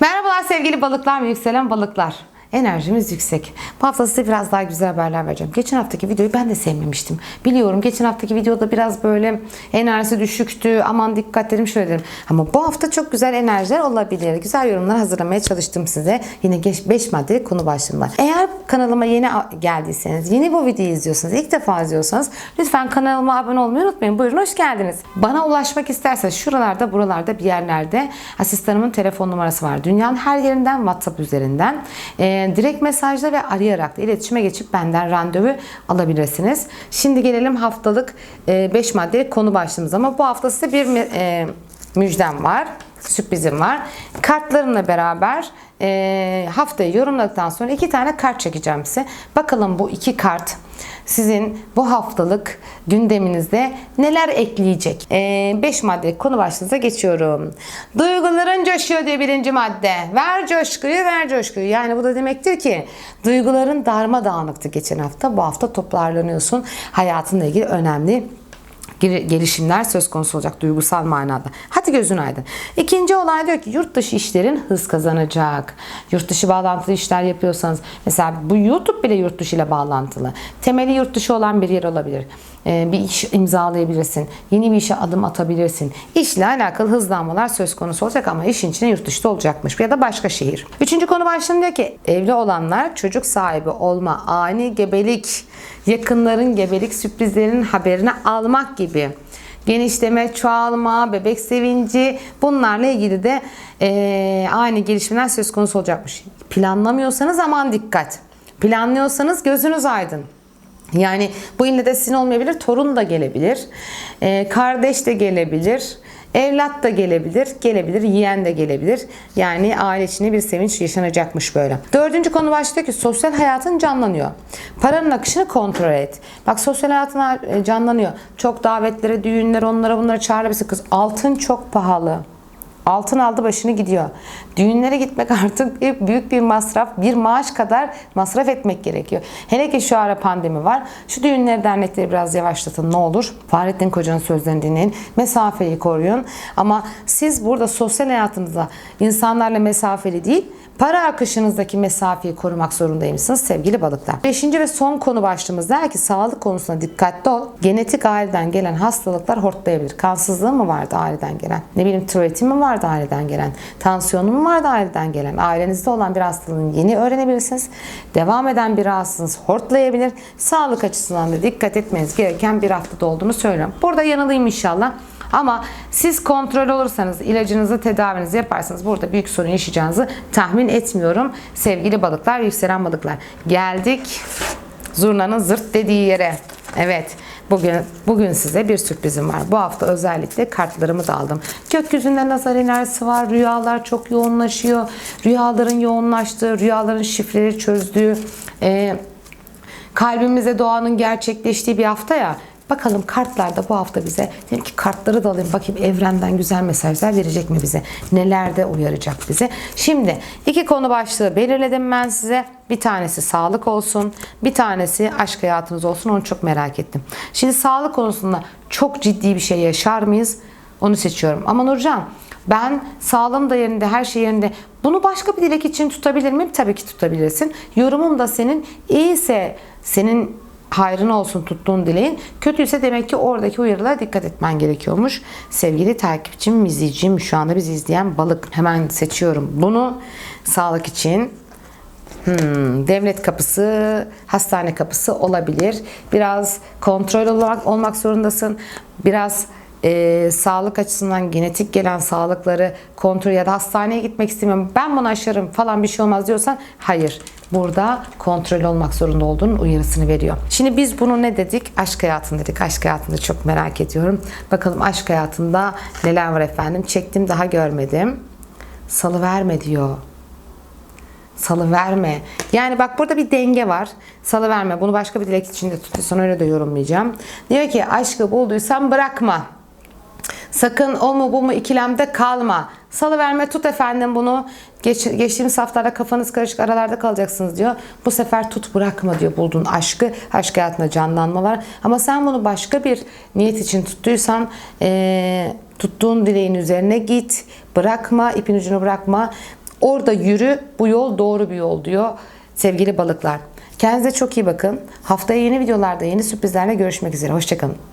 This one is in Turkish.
Merhabalar sevgili balıklar ve yükselen balıklar. Enerjimiz yüksek. Bu hafta size biraz daha güzel haberler vereceğim. Geçen haftaki videoyu ben de sevmemiştim. Biliyorum geçen haftaki videoda biraz böyle enerjisi düşüktü. Aman dikkat dedim şöyle dedim. Ama bu hafta çok güzel enerjiler olabilir. Güzel yorumlar hazırlamaya çalıştım size. Yine 5 maddelik konu başlığım. Eğer kanalıma yeni geldiyseniz, yeni bu videoyu izliyorsanız, ilk defa izliyorsanız lütfen kanalıma abone olmayı unutmayın. Buyurun hoş geldiniz. Bana ulaşmak isterseniz şuralarda, buralarda bir yerlerde asistanımın telefon numarası var. Dünyanın her yerinden WhatsApp üzerinden. Ee, direkt mesajla ve arayarak da iletişime geçip benden randevu alabilirsiniz. Şimdi gelelim haftalık 5 maddelik konu başlığımız ama bu hafta size bir e, müjdem var. Sürprizim var. Kartlarımla beraber e, haftayı yorumladıktan sonra iki tane kart çekeceğim size. Bakalım bu iki kart sizin bu haftalık gündeminizde neler ekleyecek? 5 maddelik konu başlığınıza geçiyorum. Duyguların coşuyor diye birinci madde. Ver coşkuyu, ver coşkuyu. Yani bu da demektir ki duyguların darmadağınıktı geçen hafta. Bu hafta toparlanıyorsun. Hayatınla ilgili önemli gelişimler söz konusu olacak duygusal manada. Hadi gözün aydın. İkinci olay diyor ki yurt dışı işlerin hız kazanacak. Yurt dışı bağlantılı işler yapıyorsanız mesela bu YouTube bile yurt dışı ile bağlantılı. Temeli yurt dışı olan bir yer olabilir. Ee, bir iş imzalayabilirsin. Yeni bir işe adım atabilirsin. İşle alakalı hızlanmalar söz konusu olacak ama işin içine yurt dışında olacakmış ya da başka şehir. Üçüncü konu diyor ki evli olanlar çocuk sahibi olma, ani gebelik, yakınların gebelik sürprizlerinin haberini almak gibi genişleme, çoğalma, bebek sevinci bunlarla ilgili de e, aynı gelişmeler söz konusu olacakmış. Planlamıyorsanız aman dikkat. Planlıyorsanız gözünüz aydın. Yani bu ille de sizin olmayabilir, torun da gelebilir, e, kardeş de gelebilir, evlat da gelebilir, gelebilir, yeğen de gelebilir. Yani aile içinde bir sevinç yaşanacakmış böyle. Dördüncü konu başlıyor ki sosyal hayatın canlanıyor. Paranın akışını kontrol et. Bak sosyal hayatın e, canlanıyor. Çok davetlere, düğünlere, onlara bunlara çağırabilirsin. Kız altın çok pahalı. Altın aldı başını gidiyor. Düğünlere gitmek artık büyük bir masraf. Bir maaş kadar masraf etmek gerekiyor. Hele ki şu ara pandemi var. Şu düğünleri dernekleri biraz yavaşlatın ne olur. Fahrettin Koca'nın sözlerini dinleyin. Mesafeyi koruyun. Ama siz burada sosyal hayatınızda insanlarla mesafeli değil, para akışınızdaki mesafeyi korumak zorundaymışsınız sevgili balıklar. Beşinci ve son konu başlığımız der ki sağlık konusunda dikkatli ol. Genetik aileden gelen hastalıklar hortlayabilir. Kansızlığı mı vardı aileden gelen? Ne bileyim tiroidi mi vardı aileden gelen? Tansiyonu mu vardı aileden gelen? Ailenizde olan bir hastalığın yeni öğrenebilirsiniz. Devam eden bir rahatsızlığınız hortlayabilir. Sağlık açısından da dikkat etmeniz gereken bir haftada olduğunu söylüyorum. Burada yanılıyım inşallah. Ama siz kontrol olursanız, ilacınızı, tedavinizi yaparsanız burada büyük sorun yaşayacağınızı tahmin etmiyorum. Sevgili balıklar, yükselen balıklar. Geldik zurnanın zırt dediği yere. Evet. Bugün bugün size bir sürprizim var. Bu hafta özellikle kartlarımı da aldım. Gökyüzünde nazar enerjisi var. Rüyalar çok yoğunlaşıyor. Rüyaların yoğunlaştığı, rüyaların şifreleri çözdüğü, e, kalbimize doğanın gerçekleştiği bir hafta ya. Bakalım kartlarda bu hafta bize dedim ki kartları da alayım bakayım evrenden güzel mesajlar verecek mi bize? Nelerde uyaracak bize? Şimdi iki konu başlığı belirledim ben size. Bir tanesi sağlık olsun, bir tanesi aşk hayatınız olsun. Onu çok merak ettim. Şimdi sağlık konusunda çok ciddi bir şey yaşar mıyız? Onu seçiyorum. Ama Nurcan ben sağlığım da yerinde, her şey yerinde. Bunu başka bir dilek için tutabilir miyim? Tabii ki tutabilirsin. Yorumum da senin iyiyse senin hayrına olsun tuttuğun dileğin. Kötüyse demek ki oradaki uyarılara dikkat etmen gerekiyormuş. Sevgili takipçim, izleyicim, şu anda bizi izleyen balık. Hemen seçiyorum bunu. Sağlık için Hmm, devlet kapısı, hastane kapısı olabilir. Biraz kontrol olmak, olmak zorundasın. Biraz e, sağlık açısından genetik gelen sağlıkları kontrol ya da hastaneye gitmek istemiyorum. Ben bunu aşarım falan bir şey olmaz diyorsan hayır. Burada kontrol olmak zorunda olduğunun uyarısını veriyor. Şimdi biz bunu ne dedik? Aşk hayatın dedik. Aşk hayatında çok merak ediyorum. Bakalım aşk hayatında neler var efendim? Çektim daha görmedim. Salı verme diyor. Salı verme. Yani bak burada bir denge var. Salı verme. Bunu başka bir dilek içinde tutuyorsan öyle de yorumlayacağım. Diyor ki aşkı bulduysan bırakma. Sakın o mu bu mu ikilemde kalma. Salı verme tut efendim bunu. Geç, geçtiğimiz haftalarda kafanız karışık aralarda kalacaksınız diyor. Bu sefer tut bırakma diyor bulduğun aşkı. Aşk hayatında canlanma var. Ama sen bunu başka bir niyet için tuttuysan ee, tuttuğun dileğin üzerine git. Bırakma ipin ucunu bırakma. Orada yürü, bu yol doğru bir yol diyor sevgili balıklar. Kendinize çok iyi bakın. Haftaya yeni videolarda, yeni sürprizlerle görüşmek üzere. Hoşçakalın.